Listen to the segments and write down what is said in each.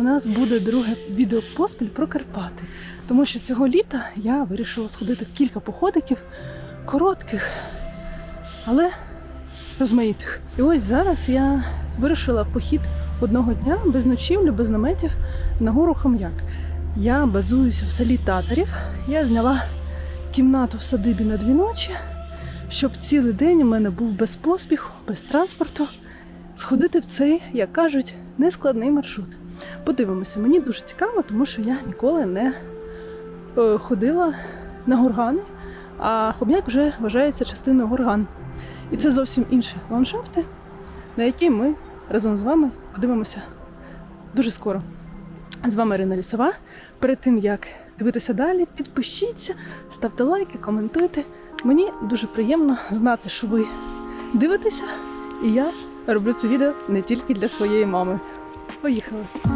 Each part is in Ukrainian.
У нас буде друге відео поспіль про Карпати. Тому що цього літа я вирішила сходити кілька походиків, коротких, але розмаїтих. І ось зараз я вирішила в похід одного дня без ночівлі, без наметів на гору Хом'як. Я базуюся в селі Татарів. Я зняла кімнату в садибі на дві ночі, щоб цілий день у мене був без поспіху, без транспорту сходити в цей, як кажуть, нескладний маршрут. Подивимося, мені дуже цікаво, тому що я ніколи не е, ходила на горгани, а хом'як вже вважається частиною горган. І це зовсім інші ландшафти, на які ми разом з вами подивимося дуже скоро. З вами Ірина Лісова. Перед тим як дивитися далі, підпишіться, ставте лайки, коментуйте. Мені дуже приємно знати, що ви дивитеся, і я роблю це відео не тільки для своєї мами. Поїхали!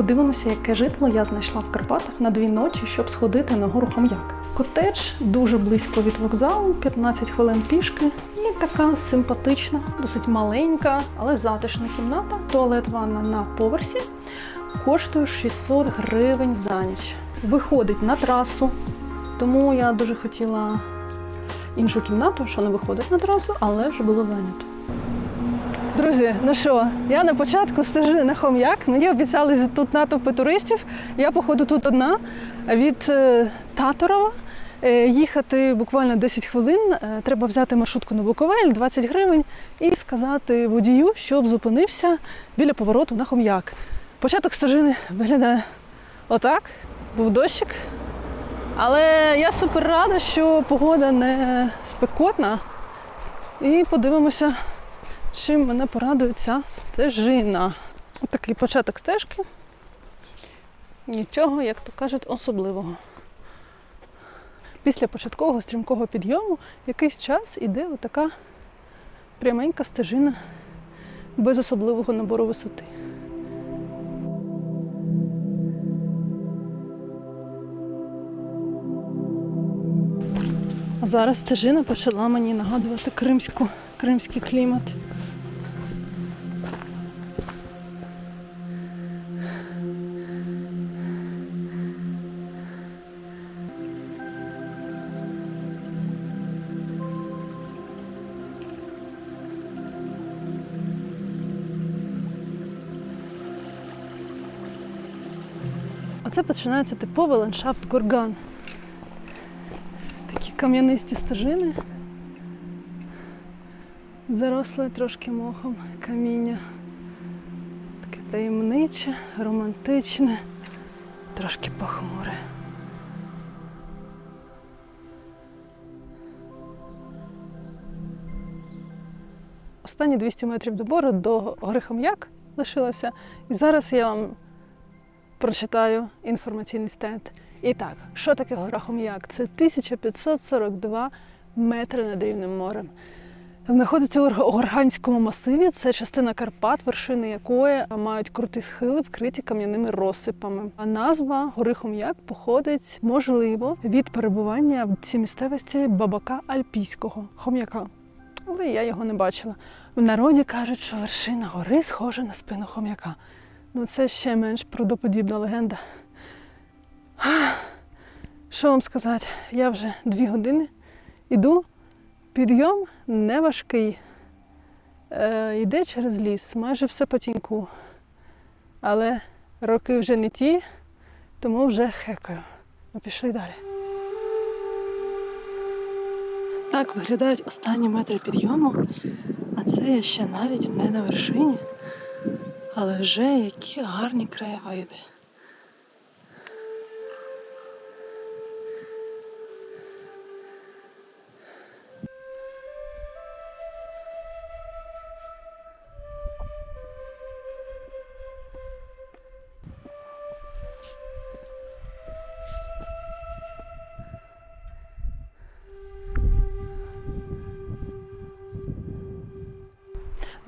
Подивимося, яке житло я знайшла в Карпатах на дві ночі, щоб сходити на гору Хом'як. Котедж дуже близько від вокзалу, 15 хвилин пішки. І така симпатична, досить маленька, але затишна кімната. Туалет ванна на поверсі коштує 600 гривень за ніч. Виходить на трасу, тому я дуже хотіла іншу кімнату, що не виходить на трасу, але вже було зайнято. Друзі, ну що, я на початку стежини на хом'як. Мені обіцяли тут натовпи туристів. Я, походу, тут одна від е, Таторова. Е, їхати буквально 10 хвилин. Е, треба взяти маршрутку на Буковель, 20 гривень, і сказати водію, щоб зупинився біля повороту на хом'як. Початок стежини виглядає отак. Був дощик. Але я супер рада, що погода не спекотна. І подивимося, чим мене порадує ця стежина. Такий початок стежки. Нічого, як то кажуть, особливого. Після початкового стрімкого підйому якийсь час іде отака пряменька стежина без особливого набору висоти. А зараз стежина почала мені нагадувати кримську, кримський клімат. Оце починається типовий ландшафт Гурган. Такі кам'янисті стежини. Заросле трошки мохом каміння. Таке таємниче, романтичне, трошки похмуре. Останні 200 метрів до бору до гори Хом'як лишилося. І зараз я вам прочитаю інформаційний стенд. І так, що таке гора Хом'як? Це 1542 метри над рівнем морем. Знаходиться у Горганському масиві. Це частина Карпат, вершини якої мають круті схили, вкриті кам'яними розсипами. А назва гори Хом'як походить, можливо, від перебування в цій місцевості бабака Альпійського хом'яка. Але я його не бачила. В народі кажуть, що вершина гори схожа на спину хом'яка. Ну це ще менш правдоподібна легенда. Що вам сказати? Я вже дві години іду. Підйом не важкий. Е, йде через ліс, майже все по тіньку. Але роки вже не ті, тому вже хекаю. Ну, пішли далі. Так виглядають останні метри підйому, а це я ще навіть не на вершині, але вже які гарні краєвиди.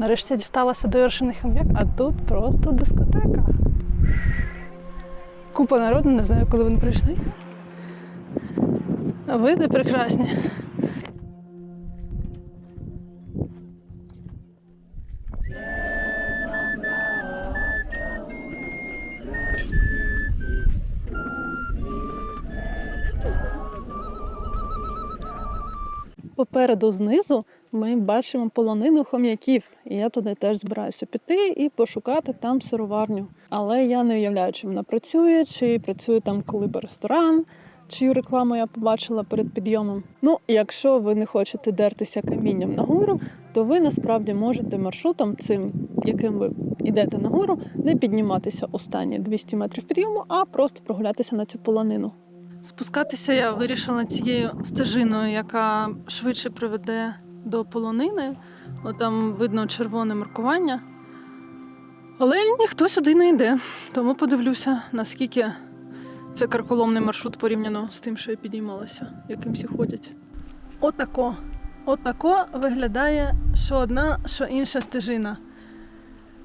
Нарешті дісталася до вершини хам'як, а тут просто дискотека. Купа народу, не знаю, коли вони прийшли. Види прекрасні. Попереду знизу ми бачимо полонину хом'яків, і я туди теж збираюся піти і пошукати там сироварню. Але я не уявляю, чи вона працює, чи працює там колиби ресторан, чию рекламу я побачила перед підйомом. Ну, якщо ви не хочете дертися камінням нагору, то ви насправді можете маршрутом цим, яким ви йдете нагору, не підніматися останні 200 метрів підйому, а просто прогулятися на цю полонину. Спускатися я вирішила цією стежиною, яка швидше приведе до полонини. От там видно червоне маркування. Але ніхто сюди не йде. Тому подивлюся, наскільки це карколомний маршрут порівняно з тим, що я підіймалася, яким всі ходять. Отако. Отако виглядає що одна, що інша стежина.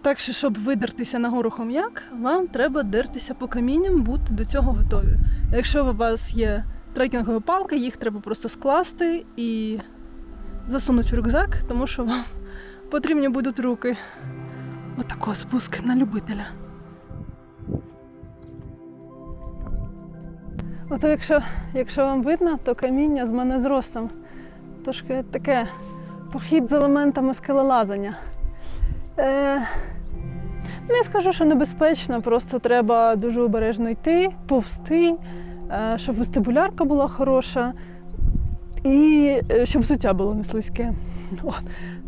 Так що, щоб видертися на гору хом'як, вам треба дертися по камінням, бути до цього готові. Якщо у вас є трекінгові палки, їх треба просто скласти і засунути в рюкзак, тому що вам потрібні будуть руки. Отако спуск на любителя. Ото якщо, якщо вам видно, то каміння з мене зростом. Трошки таке похід з елементами скелелазання. Е, не скажу, що небезпечно, просто треба дуже обережно йти, повсти, е, щоб вестибулярка була хороша і е, щоб взуття було не слизьке. От.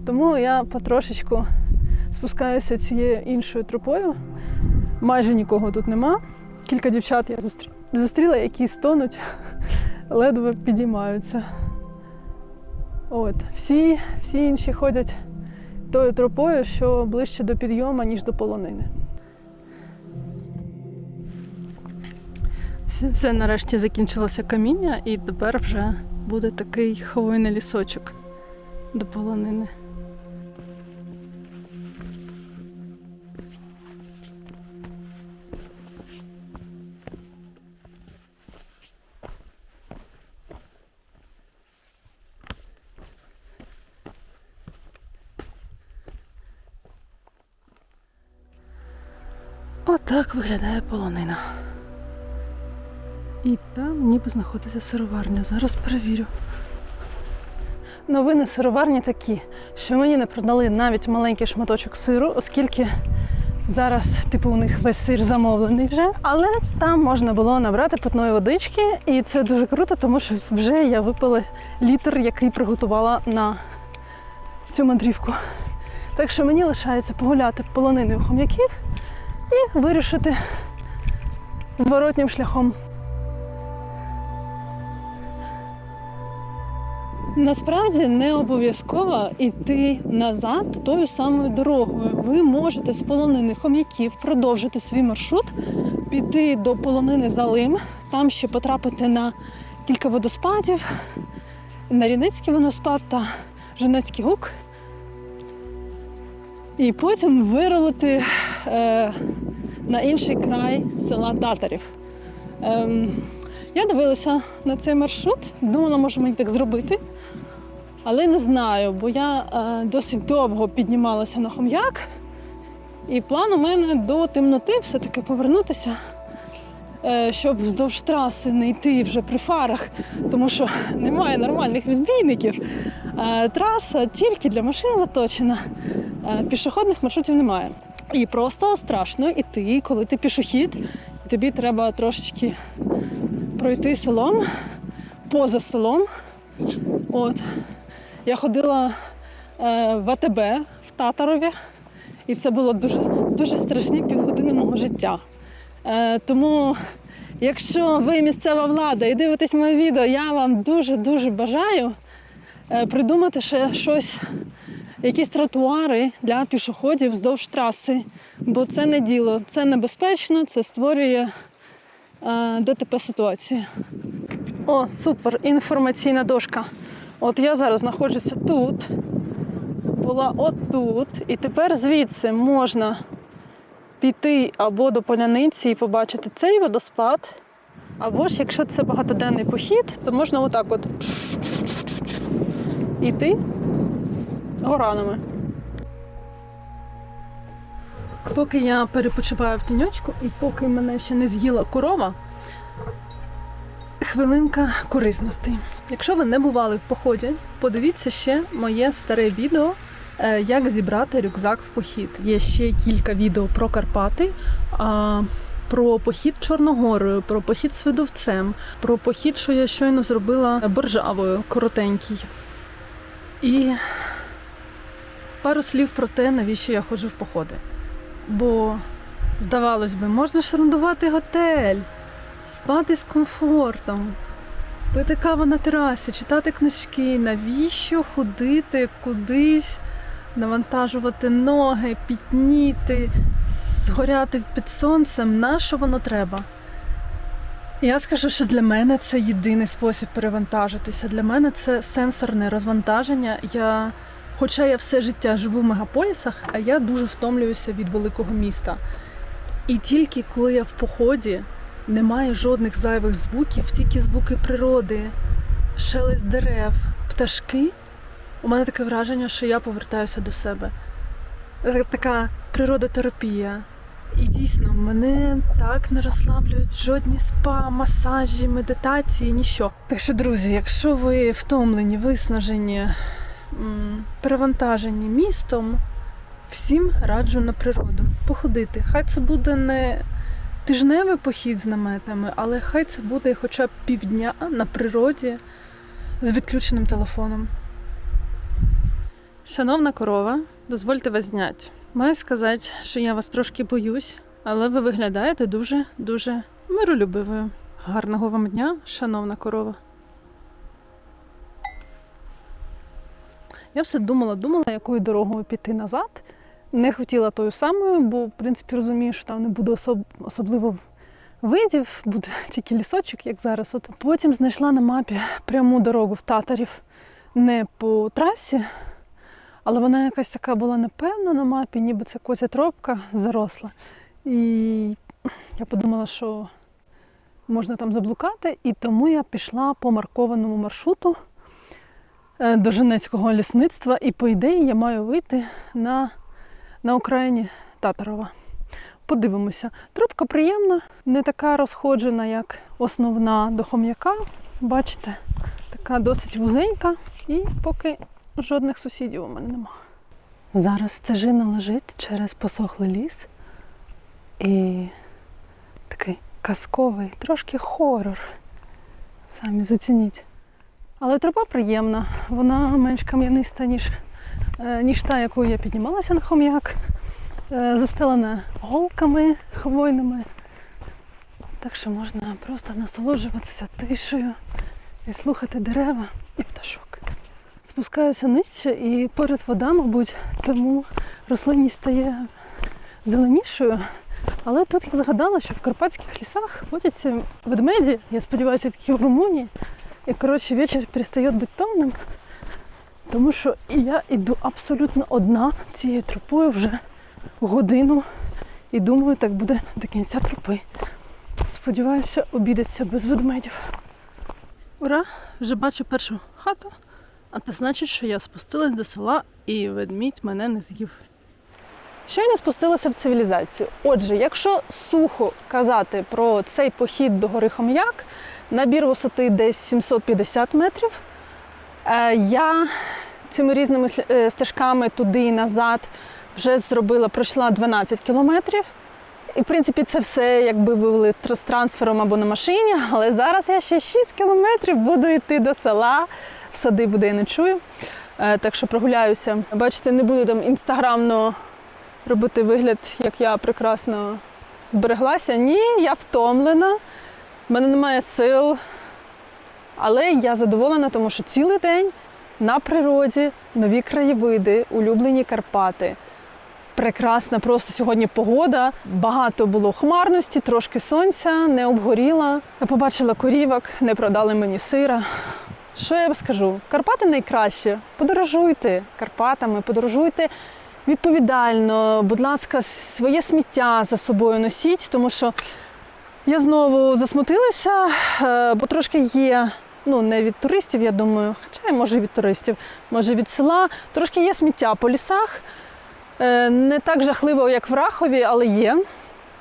Тому я потрошечку спускаюся цією іншою тропою. Майже нікого тут нема. Кілька дівчат я зустрі- зустріла, які стонуть, ледве підіймаються. От. Всі, всі інші ходять тою тропою, що ближче до підйому, ніж до полонини. Все, нарешті закінчилося каміння, і тепер вже буде такий хвойний лісочок до полонини. Отак виглядає полонина. І там ніби знаходиться сироварня. Зараз перевірю. Новини сироварні такі, що мені не продали навіть маленький шматочок сиру, оскільки зараз, типу, у них весь сир замовлений вже. Але там можна було набрати питної водички, і це дуже круто, тому що вже я випила літр, який приготувала на цю мандрівку. Так що мені лишається погуляти полониною хом'яків і вирішити зворотнім шляхом. Насправді не обов'язково йти назад тою самою дорогою. Ви можете з полонини хом'яків продовжити свій маршрут, піти до полонини Залим, там ще потрапити на кілька водоспадів, на Ріницький водоспад та Женецький гук. І потім виролити е, на інший край села Татарів. Ем, я дивилася на цей маршрут, думала, можемо їх так зробити. Але не знаю, бо я е, досить довго піднімалася на хом'як, і план у мене до темноти все-таки повернутися, е, щоб вздовж траси не йти вже при фарах, тому що немає нормальних відбійників. Е, траса тільки для машин заточена, е, пішохідних маршрутів немає. І просто страшно йти, коли ти пішохід, і тобі треба трошечки пройти селом, поза селом. От. Я ходила е, в АТБ в Татарові, і це було дуже, дуже страшні півгодини мого життя. Е, тому, якщо ви місцева влада і дивитесь моє відео, я вам дуже-дуже бажаю е, придумати ще щось, якісь тротуари для пішоходів вздовж траси. Бо це не діло, це небезпечно, це створює е, ДТП ситуацію. О, супер! Інформаційна дошка. От я зараз знаходжуся тут, була отут, і тепер звідси можна піти або до поляниці і побачити цей водоспад. Або ж, якщо це багатоденний похід, то можна отак от іти горанами. Поки я перепочиваю в тіньочку і поки мене ще не з'їла корова, хвилинка корисностей. Якщо ви не бували в поході, подивіться ще моє старе відео, е, як зібрати рюкзак в похід. Є ще кілька відео про Карпати, про похід Чорногорою, про похід Свидовцем, про похід, що я щойно зробила боржавою, коротенький. І пару слів про те, навіщо я ходжу в походи. Бо, здавалось би, можна ж орендувати готель, спати з комфортом, пити каву на терасі, читати книжки, навіщо ходити кудись, навантажувати ноги, пітніти, згоряти під сонцем, на що воно треба? Я скажу, що для мене це єдиний спосіб перевантажитися. Для мене це сенсорне розвантаження. Я, хоча я все життя живу в мегаполісах, а я дуже втомлююся від великого міста. І тільки коли я в поході, немає жодних зайвих звуків, тільки звуки природи, шелест дерев, пташки. У мене таке враження, що я повертаюся до себе. Та- Така природотерапія. І дійсно, мене так не розслаблюють жодні спа, масажі, медитації, ніщо. Так що, друзі, якщо ви втомлені, виснажені, перевантажені містом, всім раджу на природу походити. Хай це буде не тижневий похід з наметами, але хай це буде хоча б півдня на природі з відключеним телефоном. Шановна корова, дозвольте вас зняти. Маю сказати, що я вас трошки боюсь, але ви виглядаєте дуже-дуже миролюбивою. Гарного вам дня, шановна корова. Я все думала, думала, якою дорогою піти назад. Не хотіла тою самою, бо, в принципі, розумію, що там не буде особ... особливо видів, буде тільки лісочок, як зараз. От потім знайшла на мапі пряму дорогу в Татарів не по трасі, але вона якась така була непевна на мапі, ніби це козя тропка заросла. І я подумала, що можна там заблукати, і тому я пішла по маркованому маршруту до Женецького лісництва, і по ідеї я маю вийти на, на окраїні Татарова. Подивимося. Тропка приємна, не така розходжена, як основна до хом'яка. Бачите, така досить вузенька, і поки жодних сусідів у мене нема. Зараз стежина лежить через посохлий ліс. І такий казковий, трошки хорор. Самі зацініть. Але тропа приємна, вона менш кам'яниста, ніж, е, ніж та, якою я піднімалася на хом'як. Е, Застелена голками хвойними. Так що можна просто насолоджуватися тишею і слухати дерева і пташок. Спускаюся нижче і поряд вода, мабуть, тому рослинність стає зеленішою. Але тут я згадала, що в карпатських лісах водяться ведмеді, я сподіваюся, такі в Румунії. І коротше вечір перестає бути темним, тому що я йду абсолютно одна цією тропою вже годину і думаю, так буде до кінця тропи. Сподіваюся, обідеться без ведмедів. Ура! Вже бачу першу хату, а це значить, що я спустилась до села і ведмідь мене не з'їв. Щойно спустилася в цивілізацію. Отже, якщо сухо казати про цей похід до гори Хом'як, набір висоти десь 750 метрів. Е, Я цими різними е, стежками туди і назад вже зробила, пройшла 12 кілометрів. І, в принципі, це все якби були з трансфером або на машині, але зараз я ще 6 кілометрів буду йти до села. В сади буде я не чую. Е, Так що прогуляюся. Бачите, не буду там інстаграмно робити вигляд, як я прекрасно збереглася. Ні, я втомлена, в мене немає сил. Але я задоволена, тому що цілий день на природі, нові краєвиди, улюблені Карпати. Прекрасна просто сьогодні погода. Багато було хмарності, трошки сонця, не обгоріла. Я побачила корівок, не продали мені сира. Що я вам скажу? Карпати найкраще. Подорожуйте Карпатами, подорожуйте відповідально. Будь ласка, своє сміття за собою носіть, тому що я знову засмутилася, е, бо трошки є. Ну, не від туристів, я думаю, хоча може від туристів, може від села. Трошки є сміття по лісах. Е, Не так жахливо, як в Рахові, але є.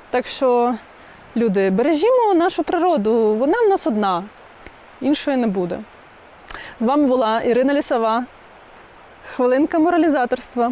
Так що, люди, бережімо нашу природу, вона в нас одна, іншої не буде. З вами була Ірина Лісова. Хвилинка моралізаторства.